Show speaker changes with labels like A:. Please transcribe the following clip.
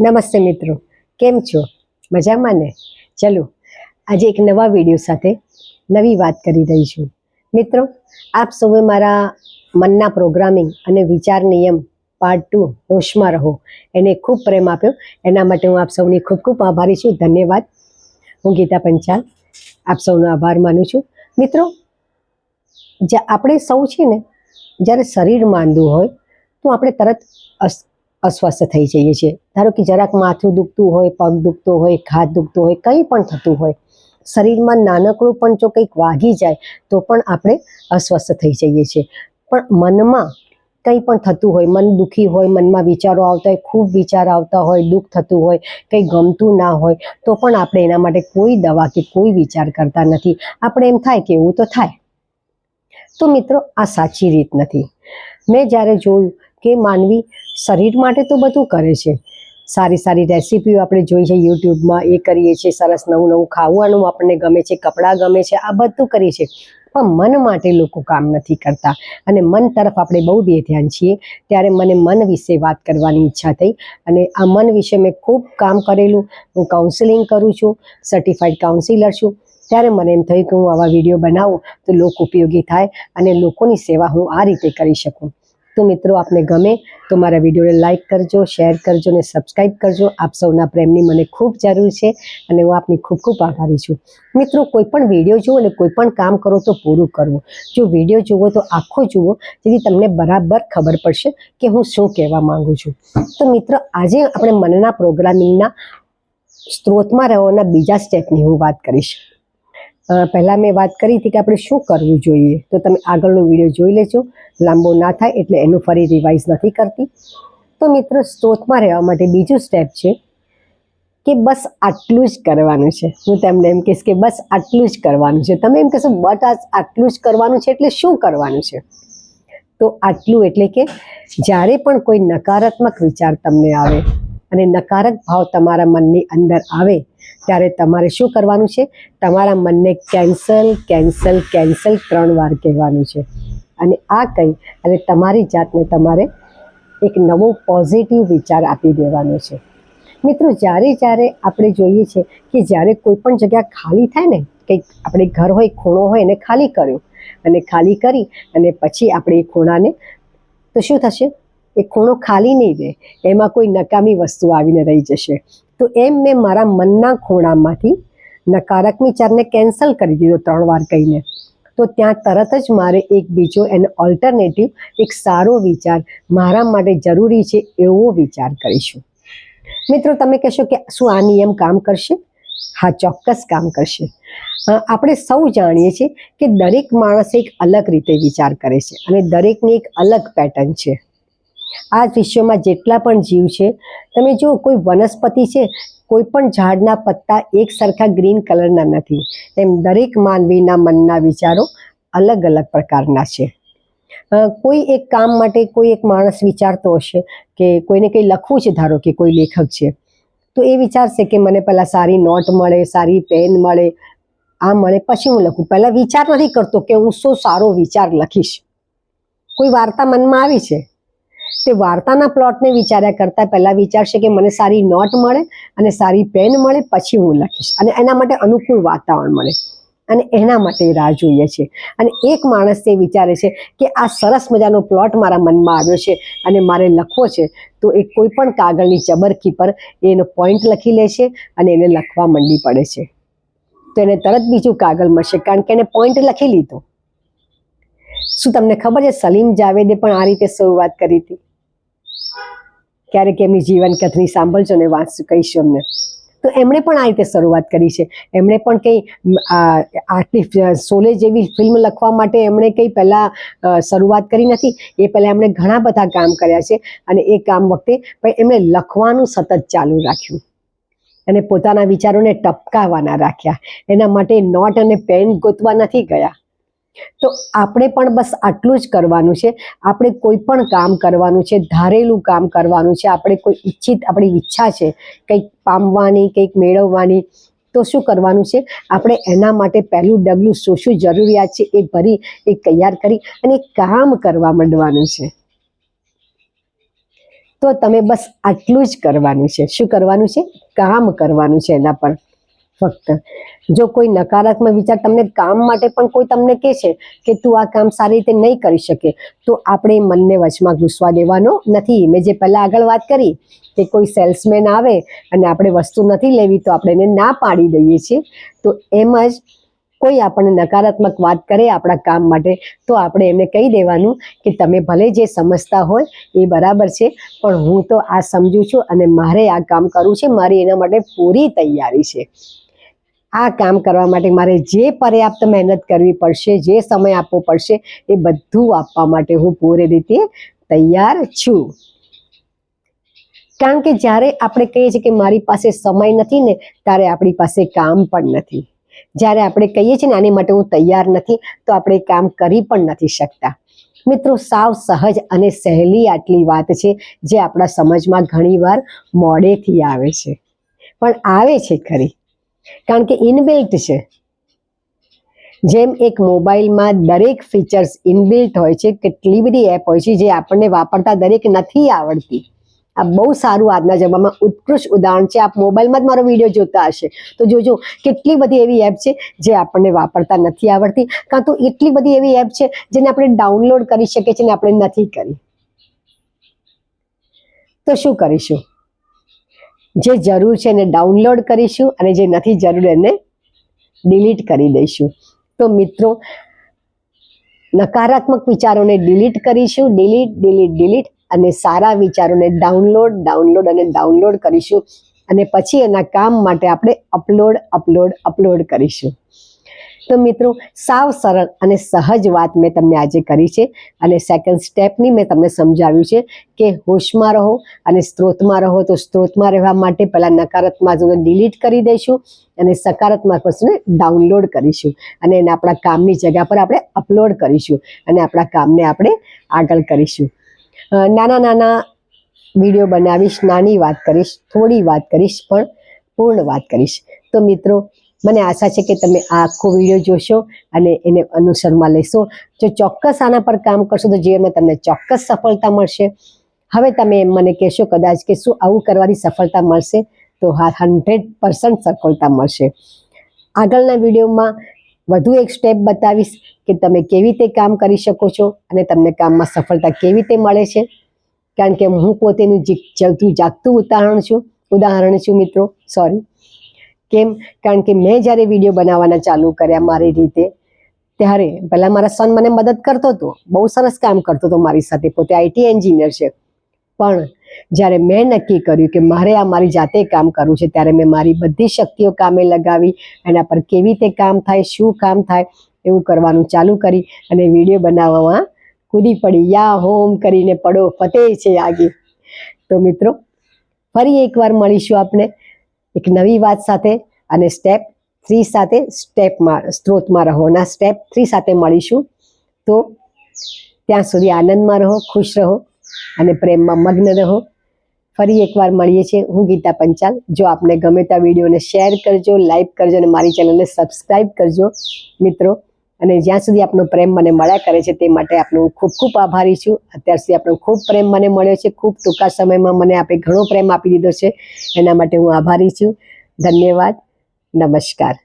A: નમસ્તે મિત્રો. કેમ છો? મજામાં ને? ચલો, આજે એક નવા વીડિયો સાથે નવી વાત કરી રહી છું. મિત્રો, આપ સૌએ મારા મનના પ્રોગ્રામિંગ અને વિચાર નિયમ પાર્ટ ટુ હોશમાં રહો. એને ખૂબ પ્રેમ આપ્યો. એના માટે હું આપ સૌની ખૂબ ખૂબ આભારી છું. ધન્યવાદ. હું ગીતા પંચાલ. આપ સૌનો આભાર માનું છું. મિત્રો જ્યાં આપણે સૌ છે ને, જ્યારે શરીર માંદું હોય, તો આપણે તરત અસ્વસ્થ થઈ જઈએ છીએ. ધારો કે જરાક માથું દુખતું હોય, પગ દુખતો હોય હાથ દુખતો હોય, કંઈ પણ થતું હોય, શરીરમાં નાનકડું પણ જો કંઈક વાગી જાય, તો પણ આપણે અસ્વસ્થ થઈ જઈએ છીએ. પણ મનમાં કંઈ પણ થતું હોય, મન દુખી હોય, મનમાં વિચારો આવતા હોય, ખૂબ વિચાર આવતા હોય, દુઃખ થતું હોય, કંઈ ગમતું ના હોય, તો પણ આપણે એના માટે કોઈ દવા કે કોઈ વિચાર કરતા નથી. આપણે એમ થાય કે એવું તો થાય. તો મિત્રો, આ સાચી રીત નથી. મેં જ્યારે જોયું કે માનવી શરીર માટે તો બધું કરે છે. સારી સારી રેસીપીઓ આપણે જોઈ છે યુટ્યુબમાં, એ કરીએ છીએ, સરસ નવું નવું ખાવાનું આપણને ગમે છે, કપડાં ગમે છે, આ બધું કરીએ છીએ. પણ મન માટે લોકો કામ નથી કરતા. અને મન તરફ આપણે બહુ બેધ્યાન છીએ, ત્યારે મને મન વિશે વાત કરવાની ઈચ્છા થઈ. અને આ મન વિશે મેં ખૂબ કામ કરેલું. હું કાઉન્સિલિંગ કરું છું સર્ટિફાઈડ કાઉન્સિલર છું. ત્યારે મને એમ થયું કે હું આવા વીડિયો બનાવું તો લોક ઉપયોગી થાય અને લોકોની સેવા હું આ રીતે કરી શકું. તો મિત્રો આપને ગમે તો મારા વિડીયોને લાઈક કરજો શેર કરજો અને સબસ્ક્રાઈબ કરજો. આપ સૌના પ્રેમની મને ખૂબ જરૂર છે અને હું આપની ખૂબ ખૂબ આભારી છું. મિત્રો કોઈ પણ વીડિયો જુઓ અને કોઈ પણ કામ કરો તો પૂરું કરવું. જો વીડિયો જુઓ તો આખો જુઓ, જેથી તમને બરાબર ખબર પડશે કે હું શું કહેવા માગું છું. તો મિત્રો આજે આપણે મનના પ્રોગ્રામિંગના સ્ત્રોતમાં રહેવાના બીજા સ્ટેપની હું વાત કરીશ. પહેલા મેં વાત કરી હતી કે આપણે શું કરવું જોઈએ. તો તમે આગળનો વીડિયો જોઈ લેજો. લાંબો ના થાય એટલે એનું ફરી રિવાઇઝ નથી કરતી. તો મિત્રો, સ્ત્રોતમાં રહેવા માટે બીજું સ્ટેપ છે કે બસ આટલું જ કરવાનું છે. હું તમને એમ કહીશ કે બસ આટલું જ કરવાનું છે. તમે એમ કહેશો, બટ આટલું જ કરવાનું છે એટલે શું કરવાનું છે? તો આટલું એટલે કે જ્યારે પણ કોઈ નકારાત્મક વિચાર તમને આવે અને નકારક ભાવ તમારા મનની અંદર આવે ત્યારે તમારે શું કરવાનું છે? તમારા મનને કેન્સલ કેન્સલ કેન્સલ ત્રણ વાર કહેવાનું છે. અને આ કહી અને તમારી જાતને તમારે એક નવો પોઝિટિવ વિચાર આપી દેવાનો છે. મિત્રો, જ્યારે જ્યારે આપણે જોઈએ છે કે જ્યારે કોઈ પણ જગ્યા ખાલી થાય ને, કંઈક આપણે ઘર હોય, ખૂણો હોય, એને ખાલી કર્યો, અને ખાલી કરી, અને પછી આપણે એ ખૂણાને, તો શું થશે? એ ખૂણો ખાલી નહીં રહે. એમાં કોઈ નકામી વસ્તુ આવીને રહી જશે. તો એમ મેં મારા મનના ખૂણામાંથી નકારક વિચારને કેન્સલ કરી દીધો ત્રણ વાર કહીને. તો ત્યાં તરત જ મારે એક બીજો એનો ઓલ્ટરનેટિવ એક સારો વિચાર મારા માટે જરૂરી છે એવો વિચાર કરીશું. મિત્રો, તમે કહેશો કે શું આ નિયમ કામ કરશે? હા, ચોક્કસ કામ કરશે. આપણે સૌ જાણીએ છીએ કે દરેક માણસ એક અલગ રીતે વિચાર કરે છે અને દરેકની એક અલગ પેટર્ન છે. આ વિશ્વમાં જેટલા પણ જીવ છે, તમે જુઓ કોઈ વનસ્પતિ છે, કોઈ પણ ઝાડના પત્તા એક સરખા ગ્રીન કલરના નથી. એમ દરેક માનવીના મનના વિચારો અલગ અલગ પ્રકારના છે. કોઈ એક કામ માટે કોઈ એક માણસ વિચારતો હશે કે કોઈને કંઈ લખવું છે, ધારો કે કોઈ લેખક છે, તો એ વિચારશે કે મને પહેલાં સારી નોટ મળે, સારી પેન મળે, આ મળે, પછી હું લખું. પહેલાં વિચાર નથી કરતો કે હું શું સારો વિચાર લખીશ. કોઈ વાર્તા મનમાં આવી છે? તે વાર્તાના પ્લોટને વિચાર્યા કરતાં પહેલાં વિચારશે કે મને સારી નોટ મળે અને સારી પેન મળે, પછી હું લખીશ. અને એના માટે અનુકૂળ વાતાવરણ મળે. અને એના માટે રાહ જોઈએ છે. અને એક માણસ તે વિચારે છે કે આ સરસ મજાનો પ્લોટ મારા મનમાં આવ્યો છે અને મારે લખવો છે, તો એ કોઈ પણ કાગળની ચબરકી પર એનો પોઈન્ટ લખી લે છે અને એને લખવા મંડી પડે છે. તો એને તરત બીજું કાગળ મળશે કારણ કે એને પોઈન્ટ લખી લીધો. શું તમને ખબર છે? સલીમ જાવેદે પણ આ રીતે શરૂઆત કરી હતી. ક્યારેક એમની જીવન કથની ને વાંચશું, કહીશું અમને તો એમણે પણ આ રીતે શરૂઆત કરી છે. એમણે પણ કંઈ આટલી સોલે જેવી ફિલ્મ લખવા માટે એમણે કંઈ પહેલાં શરૂઆત કરી નથી. એ પહેલાં એમણે ઘણા બધા કામ કર્યા છે અને એ કામ વખતે પણ એમણે લખવાનું સતત ચાલુ રાખ્યું. અને પોતાના વિચારોને ટપકાવવાના રાખ્યા. એના માટે નોટ અને પેન ગોતવા નથી ગયા. તો આપણે પણ બસ આટલું જ કરવાનું છે. આપણે કોઈ પણ કામ કરવાનું છે, ધારેલું કામ કરવાનું છે, આપણે કોઈ ઈચ્છિત, આપણી ઈચ્છા છે, કંઈક પામવાની, કંઈક મેળવવાની, તો શું કરવાનું છે? આપણે એના માટે પહેલું ડગલું શું શું જરૂરિયાત છે એ ભરી, એ તૈયાર કરી અને કામ કરવા માંડવાનું છે. તો તમે બસ આટલું જ કરવાનું છે. શું કરવાનું છે? કામ કરવાનું છે એના પર. ફક્ત. જો કોઈ નકારાત્મક વિચાર તમને કામ માટે પણ કોઈ તમને કહે છે કે તું આ કામ સારી રીતે નહીં કરી શકે, તો આપણે મનને વચમાં ઘૂસવા દેવાનો નથી. મેં જે પહેલાં આગળ વાત કરી કે કોઈ સેલ્સમેન આવે અને આપણે વસ્તુ નથી લેવી તો આપણે એને ના પાડી દઈએ છીએ, તો એમ જ કોઈ આપણને નકારાત્મક વાત કરે આપણા કામ માટે, તો આપણે એમને કહી દેવાનું કે તમે ભલે જે સમજતા હોય એ બરાબર છે, પણ હું તો આ સમજું છું અને મારે આ કામ કરવું છે, મારી એના માટે પૂરી તૈયારી છે. આ કામ કરવા માટે મારે જે પર્યાપ્ત મહેનત કરવી પડશે, જે સમય આપવો પડશે, એ બધું આપવા માટે હું પૂરી રીતે તૈયાર છું. કારણ કે જ્યારે આપણે કહીએ છીએ કે મારી પાસે સમય નથી ને, ત્યારે આપણી પાસે કામ પણ નથી. જ્યારે આપણે કહીએ છીએ ને આની માટે હું તૈયાર નથી, તો આપણે કામ કરી પણ નથી શકતા. મિત્રો, સાવ સહજ અને સહેલી આટલી વાત છે, જે આપણા સમજમાં ઘણીવાર મોડેથી આવે છે. પણ આવે છે ખરી. કારણ કે ઇનબિલ્ટ છે. જેમ એક મોબાઈલમાં દરેક ફીચર્સ ઇનબિલ્ટ હોય છે, કેટલી બધી એપ હોય છે જે આપણને વાપરતા દરેક નથી આવડતી. આ બહુ સારું આજના જમાનામાં ઉત્કૃષ્ટ ઉદાહરણ છે. આપ મોબાઈલમાં જ મારો વીડિયો જોતા હશે. તો જોજો, કેટલી બધી એવી એપ છે જે આપણને વાપરતા નથી આવડતી. કાં તો એટલી બધી એવી એપ છે જેને આપણે ડાઉનલોડ કરી શકીએ છીએ ને આપણે નથી કરી. તો શું કરીશું? જે જરૂર છે એને ડાઉનલોડ કરીશું અને જે નથી જરૂર એને ડિલીટ કરી દઈશું. તો મિત્રો, નકારાત્મક વિચારોને ડિલીટ કરીશું ડિલીટ ડિલીટ ડિલીટ અને સારા વિચારોને ડાઉનલોડ ડાઉનલોડ અને ડાઉનલોડ કરીશું અને પછી એના કામ માટે આપણે અપલોડ અપલોડ અપલોડ કરીશું. તો મિત્રો, સાવ સરળ અને સહજ વાત મેં તમને આજે કરી છે અને સેકન્ડ સ્ટેપની મેં તમને સમજાવ્યું છે કે હોશમાં રહો અને સ્ત્રોતમાં રહો. તો સ્ત્રોતમાં રહેવા માટે પહેલાં નકારાત્મક ડિલીટ કરી દઈશું અને સકારાત્મક વસ્તુને ડાઉનલોડ કરીશું અને એને આપણા કામની જગ્યા પર આપણે અપલોડ કરીશું અને આપણા કામને આપણે આગળ કરીશું. નાના નાના વીડિયો બનાવીશ, નાની વાત કરીશ, થોડી વાત કરીશ, પણ પૂર્ણ વાત કરીશ. તો મિત્રો મને આશા છે કે તમે આ આખો વીડિયો જોશો અને એને અનુસરમાં લેશો. જો ચોક્કસ આના પર કામ કરશો તો જીવનમાં તમને ચોક્કસ સફળતા મળશે. હવે તમે એમ મને કહેશો કદાચ કે શું આવું કરવાથી સફળતા મળશે તો હા, હંડ્રેડ પર્સન્ટ સફળતા મળશે. આગળના વિડીયોમાં વધુ એક સ્ટેપ બતાવીશ કે તમે કેવી રીતે કામ કરી શકો છો અને તમને કામમાં સફળતા કેવી રીતે મળે છે. કારણ કે હું પોતેનું જી- જતું જાગતું ઉદાહરણ છું. ઉદાહરણ છું મિત્રો. સોરી કેમ? કારણ કે મેં જ્યારે વીડિયો બનાવવાના ચાલુ કર્યા મારી રીતે, ત્યારે પહેલાં મારા સન મને મદદ કરતો હતો, બહુ સરસ કામ કરતો હતો મારી સાથે, પોતે આઈટી એન્જિનિયર છે. પણ જ્યારે મેં નક્કી કર્યું કે મારે આ મારી જાતે કામ કરવું છે, ત્યારે મેં મારી બધી શક્તિઓ કામે લગાવી, એના પર કેવી રીતે કામ થાય, શું કામ થાય, એવું કરવાનું ચાલુ કરી અને વીડિયો બનાવવામાં કૂદી પડી. યા હોમ કરીને પડો ફતે છે આગે. તો મિત્રો, ફરી એકવાર મળીશું આપણે. એક નવી વાત સાથે અને સ્ટેપ થ્રી સાથે સ્ટેપમાં સ્ત્રોતમાં રહોના સ્ટેપ થ્રી સાથે મળીશું. તો ત્યાં સુધી આનંદમાં રહો, ખુશ રહો અને પ્રેમમાં મગ્ન રહો. ફરી એકવાર મળીએ છીએ હું ગીતા પંચાલ. જો આપને ગમે ત્યાં વિડીયોને શેર કરજો લાઈક કરજો અને મારી ચેનલને સબસ્ક્રાઈબ કરજો. મિત્રો અને જ્યાં સુધી આપનો પ્રેમ મને મળ્યા કરે છે તે માટે આપનો હું ખૂબ ખૂબ આભારી છું. અત્યાર સુધી આપનો ખૂબ પ્રેમ મને મળ્યો છે. ખૂબ ટૂંકા સમયમાં મને આપે ઘણો પ્રેમ આપી દીધો છે. એના માટે હું આભારી છું. ધન્યવાદ. નમસ્કાર.